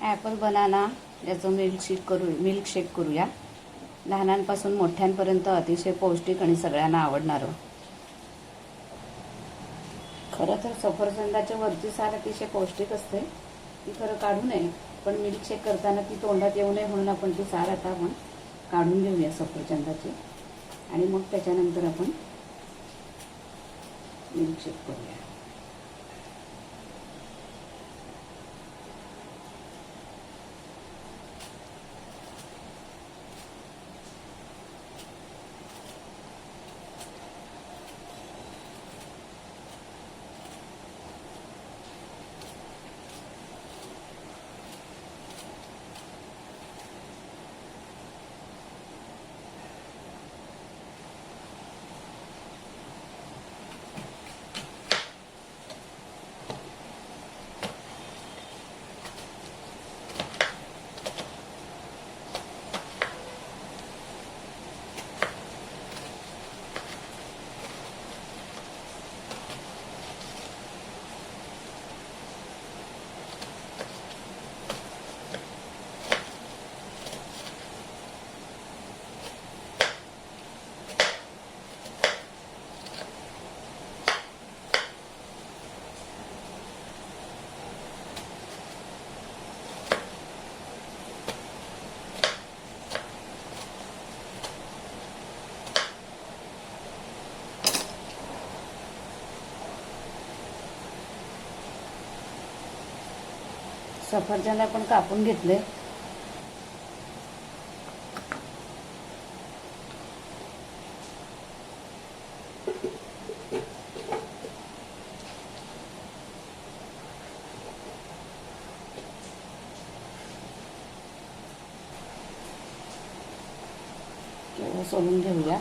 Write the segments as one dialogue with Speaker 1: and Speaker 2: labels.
Speaker 1: Apple banana याचं milkshake करू milkshake करूया. लहानांपासून मोठ्यांपर्यंत अतिशय पौष्टिक आणि सगळ्यांना आवडणारं. खरं तर सफरचंदाच्या वरची साल अतिशय पौष्टिक असते. ती खरं काढू नये पण मिल्कशेक करताना ती तोंडात येऊ नये म्हणून आपण ती साल आता आपण काढून घेऊया सफरचंदाची. आणि मग त्याच्यानंतर आपण मिल्कशेक करूया. सफरचंद आपण कापून घेतले. तेवढं सोलून घेऊया.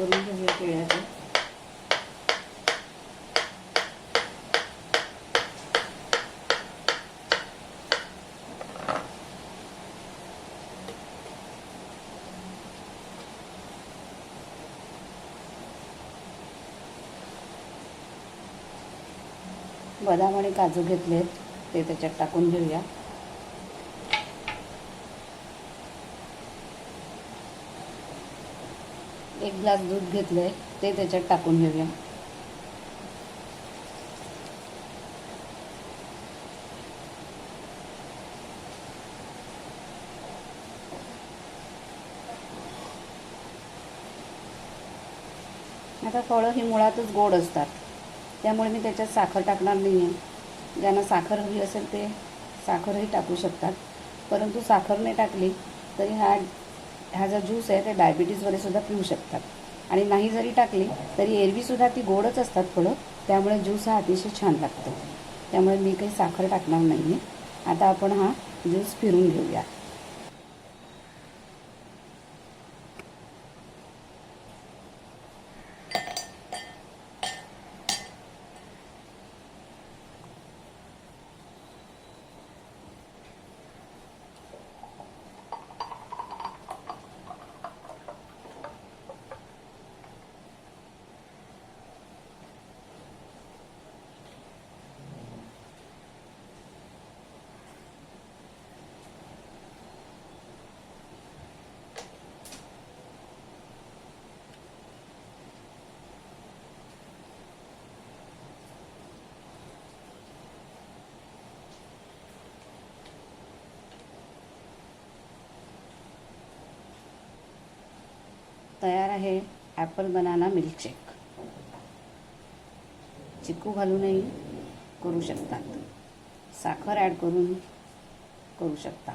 Speaker 1: करून घेऊया केळ्याचं बदाम आणि काजू घेतलेत ते त्याच्यात टाकून घेऊया. एक ग्लास दूध घेतलंय ते त्याच्यात टाकून घेऊया. आता फळं ही मुळातच गोड असतात. त्यामुळे मी त्याच्यात साखर टाकणार नाही आहे ज्यांना साखर हवी असेल ते साखरही टाकू शकतात. परंतु साखर नाही टाकली तरी हा हा जो ज्यूस आहे ते डायबिटीजवाले सुद्धा पिऊ शकतात. आणि नाही जरी टाकली तरी एरवीसुद्धा ती गोडच असतात फळं त्यामुळे ज्यूस हा अतिशय छान लागतो. त्यामुळे मी काही साखर टाकणार नाही आहे आता आपण हा ज्यूस फिरून घेऊया. तयार आहे ॲपल बनाना मिल्कशेक. चिकू घालूनही करू शकतात. साखर ॲड करून करू शकता.